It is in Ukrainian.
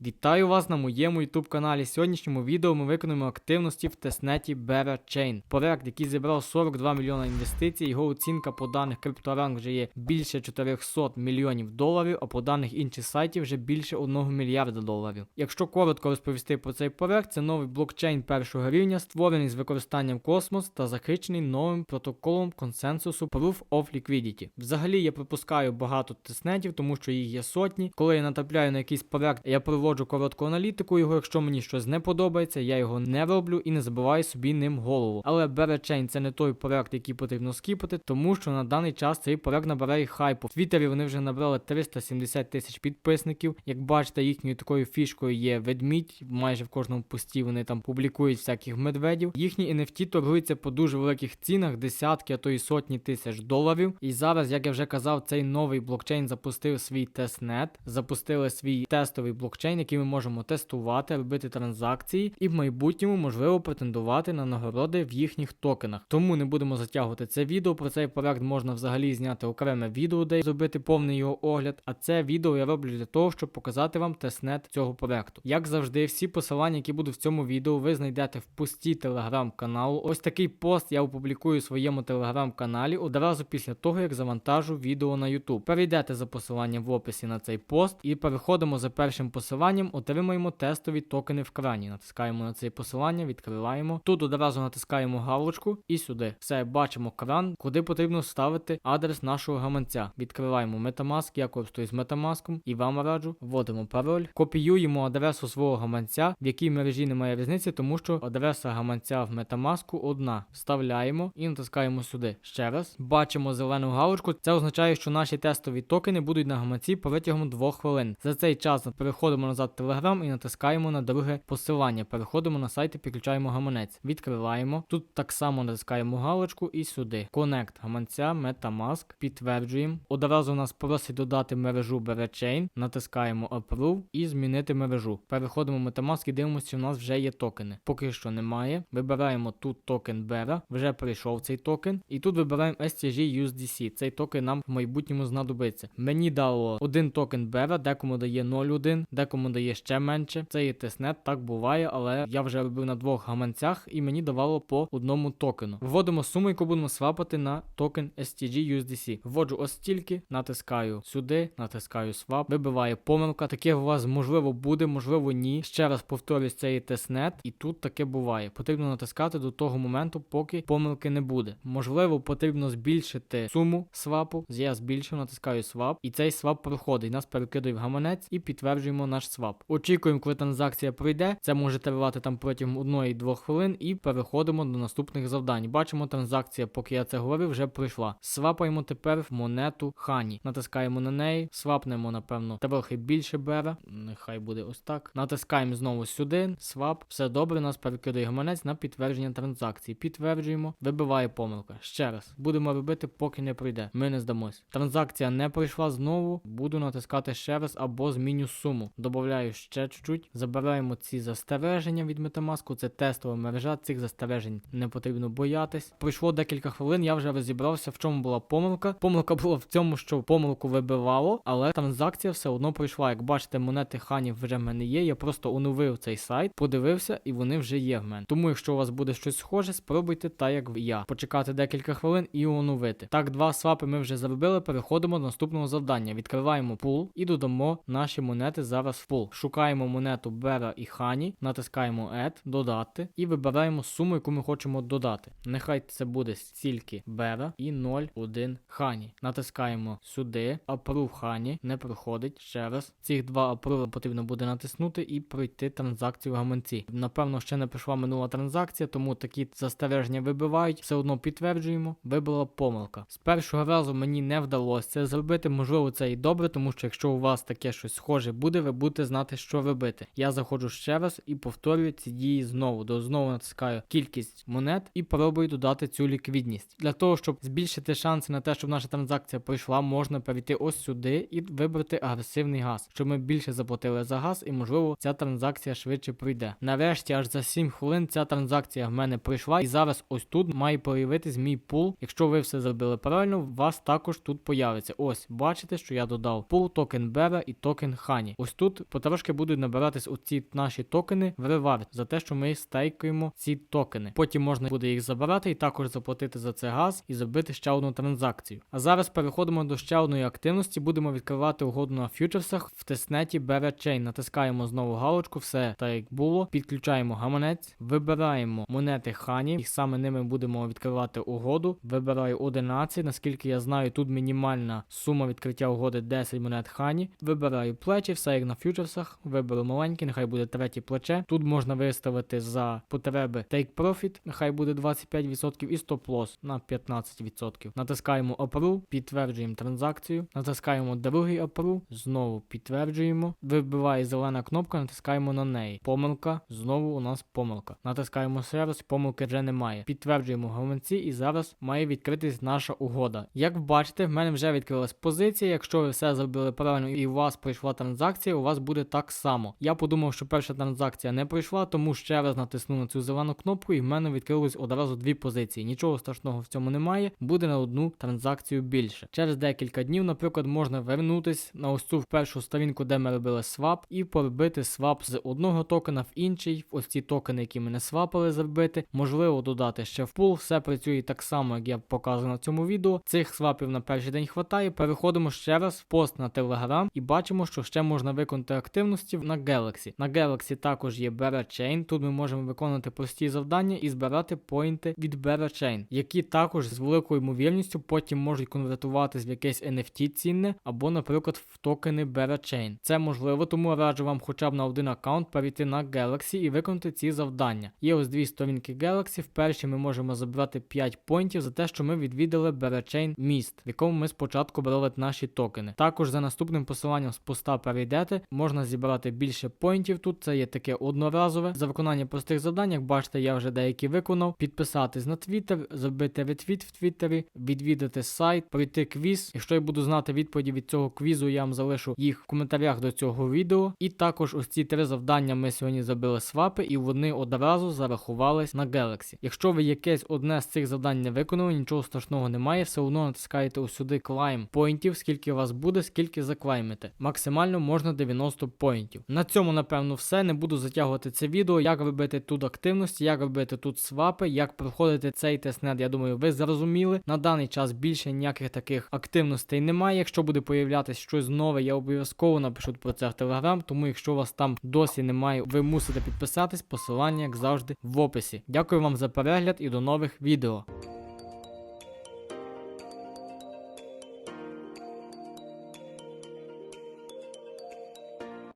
Вітаю вас на моєму YouTube каналі. В сьогоднішньому відео ми виконуємо активності в тестнеті Bearer Chain. Проект, який зібрав 42 мільйона інвестицій. Його оцінка по даних CryptoRank вже є більше 400 мільйонів доларів, а по даних інших сайтів вже більше 1 мільярда доларів. Якщо коротко розповісти про цей проект, це новий блокчейн першого рівня, створений з використанням космос та захищений новим протоколом консенсусу Proof of Liquidity. Взагалі я пропускаю багато тестнетів, тому що їх є сотні. Коли я натрапляю на якийсь проект, я проводжу коротку аналітику його. Якщо мені щось не подобається, я його не роблю і не забиваю собі ним голову. Але Bearchain це не той проект, який потрібно скіпати, тому що на даний час цей проект набирає хайпу. В Твіттері вони вже набрали 370 тисяч підписників. Як бачите, їхньою такою фішкою є ведмідь. Майже в кожному пості вони там публікують всяких медведів. Їхні NFT торгуються по дуже великих цінах, десятки, а то й сотні тисяч доларів. І зараз, як я вже казав, цей новий блокчейн запустив свій тестнет, запустили свій тестовий блокчейн, який ми можемо тестувати, робити транзакції, і в майбутньому можливо претендувати на нагороди в їхніх токенах. Тому не будемо затягувати це відео. Про цей проект можна взагалі зняти окреме відео, де зробити повний його огляд. А це відео я роблю для того, щоб показати вам тестнет цього проекту. Як завжди, всі посилання, які будуть в цьому відео, ви знайдете в пості телеграм-каналу. Ось такий пост я опублікую в своєму телеграм-каналі одразу після того, як завантажу відео на YouTube. Перейдете за посиланням в описі на цей пост і переходимо за першим посиланням, отримаємо тестові токени в крані. Натискаємо на це посилання, відкриваємо. Тут одразу натискаємо галочку і сюди. Все, бачимо кран, куди потрібно вставити адрес нашого гаманця. Відкриваємо Metamask, я користуюсь Metamask і вам раджу. Вводимо пароль, копіюємо адресу свого гаманця, в якій мережі немає різниці, тому що адреса гаманця в Metamask одна. Вставляємо і натискаємо сюди. Ще раз. Бачимо зелену галочку. Це означає, що наші тестові токени будуть на гаманці протягом 2 хвилин. За цей час переходимо назад Telegram і натискаємо на друге посилання. Переходимо на сайт і підключаємо гаманець. Відкриваємо. Тут так само натискаємо галочку і сюди. Connect гаманця, Metamask, підтверджуємо. Одразу нас просить додати мережу Berechain. Натискаємо Approve і змінити мережу. Переходимо в Metamask і дивимося, у нас вже є токени. Поки що немає. Вибираємо тут токен Bera. Вже прийшов цей токен. І тут вибираємо STG USDC. Цей токен нам в майбутньому знадобиться. Мені дало один токен Bera, декому дає 0,1, декому дає ще менше. Це є тестнет, так буває, але я вже робив на двох гаманцях і мені давало по одному токену. Вводимо суму, яку будемо свапати на токен STG USDC. Вводжу ось стільки, натискаю сюди, натискаю свап, вибиває помилка. Таке у вас можливо буде, можливо, ні. Ще раз повторюсь, це є тестнет, і тут таке буває. Потрібно натискати до того моменту, поки помилки не буде. Можливо, потрібно збільшити суму свапу. Я збільшив, натискаю свап, і цей свап проходить. Нас перекидує в гаманець і підтверджуємо наш свап. Очікуємо, коли транзакція пройде. Це може тривати там протягом 1-2 хвилин, і переходимо до наступних завдань. Бачимо, транзакція, поки я це говорив, вже пройшла. Свапаємо тепер монету Хані. Натискаємо на неї, свапнемо, напевно, трохи більше бера. Нехай буде ось так. Натискаємо знову сюди, свап. Все добре, нас перекидає гаманець на підтвердження транзакції. Підтверджуємо, вибиває помилка. Ще раз. Будемо робити, поки не пройде. Ми не здамось. Транзакція не пройшла знову. Буду натискати ще раз або зміню суму. Добавляю ще чуть-чуть. Забираємо ці застереження від Metamask. Це тестова мережа. Цих застережень не потрібно боятись. Пройшло декілька хвилин. Я вже розібрався, в чому була помилка. Помилка була в цьому, що помилку вибивало, але транзакція все одно пройшла. Як бачите, монети ханів вже в мене є. Я просто оновив цей сайт, подивився, і вони вже є в мене. Тому, якщо у вас буде щось схоже, спробуйте так, як я. Почекати декілька хвилин і оновити. Так, два свапи ми вже зробили. Переходимо до наступного завдання. Відкриваємо пул і додамо наші монети зараз в пул. Шукаємо монету Бера і Хані, натискаємо Add, додати і вибираємо суму, яку ми хочемо додати. Нехай це буде стільки Бера і 0,1 Хані. Натискаємо сюди. Approve Хані не проходить. Ще раз. Цих два approve потрібно буде натиснути і пройти транзакцію в гаманці. Напевно, ще не прийшла минула транзакція, тому такі застереження вибивають. Все одно підтверджуємо. Вибила помилка. З першого разу мені не вдалося це зробити. Можливо, це і добре, тому що якщо у вас таке щось схоже буде, ви будете знати, що робити. Я заходжу ще раз і повторюю ці дії знову. До знову натискаю кількість монет і пробую додати цю ліквідність. Для того, щоб збільшити шанси на те, щоб наша транзакція пройшла, можна перейти ось сюди і вибрати агресивний газ, щоб ми більше заплатили за газ, і можливо ця транзакція швидше пройде. Нарешті, аж за 7 хвилин ця транзакція в мене пройшла, і зараз ось тут має появитись мій пул. Якщо ви все зробили правильно, у вас також тут появиться. Ось, бачите, що я додав пул, токен Бера і токен Хані. Ось тут потрошки будуть набиратись оці наші токени в ревард за те, що ми стейкуємо ці токени. Потім можна буде їх забирати і також заплатити за це газ і зробити ще одну транзакцію. А зараз переходимо до ще одної активності. Будемо відкривати угоду на фьючерсах в тестнеті Chain. Натискаємо знову галочку, все так як було. Підключаємо гаманець, вибираємо монети Хані, і саме ними будемо відкривати угоду. Вибираю 11. Наскільки я знаю, тут мінімальна сума відкриття угоди 10 монет Хані. Вибираю плечі, все як на фьючерсах. Виберу маленьке, нехай буде третє плече. Тут можна виставити за потреби Take Profit, нехай буде 25% і Stop Loss на 15%. Натискаємо Approve, підтверджуємо транзакцію. Натискаємо другий Approve, знову підтверджуємо. Вибиває зелена кнопка, натискаємо на неї. Помилка, знову у нас помилка. Натискаємо раз, помилки вже немає. Підтверджуємо гаманці і зараз має відкритись наша угода. Як бачите, в мене вже відкрилась позиція. Якщо ви все зробили правильно і у вас пройшла транзакція, у вас буде так само. Я подумав, що перша транзакція не пройшла, тому ще раз натиснув на цю зелену кнопку, і в мене відкрилось одразу дві позиції. Нічого страшного в цьому немає, буде на одну транзакцію більше. Через декілька днів, наприклад, можна вернутись на ось цю першу сторінку, де ми робили свап, і поробити свап з одного токена в інший, ось ці токени, які ми не свапали, зробити. Можливо, додати ще в пул. Все працює так само, як я показував на цьому відео. Цих свапів на перший день хватає. Переходимо ще раз в пост на Telegram і бачимо, що ще можна виконати активності на Galaxy. На Galaxy також є Chain. Тут ми можемо виконувати прості завдання і збирати поінти від Chain, які також з великою ймовірністю потім можуть конвертуватись в якесь NFT цінне або, наприклад, в токени Chain. Це можливо, тому раджу вам хоча б на один аккаунт перейти на Galaxy і виконати ці завдання. Є ось дві сторінки Galaxy. В першій ми можемо забрати 5 поінтів за те, що ми відвідали Chain міст, в якому ми спочатку брали наші токени. Також за наступним посиланням з поста перейдете, зібрати більше поінтів. Тут це є таке одноразове. За виконання простих завдань, як бачите, я вже деякі виконав. Підписатись на Твіттер, зробити ретвіт в Твіттері, відвідати сайт, пройти квіз. Якщо я буду знати відповіді від цього квізу, я вам залишу їх в коментарях до цього відео. І також ось ці три завдання ми сьогодні зробили свапи, і вони одразу зарахувались на Galaxy. Якщо ви якесь одне з цих завдань не виконали, нічого страшного немає, все одно натискаєте ось сюди клайм поінтів, скільки у вас буде, скільки заклаймите. Максимально можна 90 поінтів. На цьому, напевно, все. Не буду затягувати це відео. Як робити тут активності, як робити тут свапи, як проходити цей тестнет, я думаю, ви зрозуміли. На даний час більше ніяких таких активностей немає. Якщо буде появлятися щось нове, я обов'язково напишу про це в Telegram, тому якщо у вас там досі немає, ви мусите підписатись. Посилання, як завжди, в описі. Дякую вам за перегляд і до нових відео.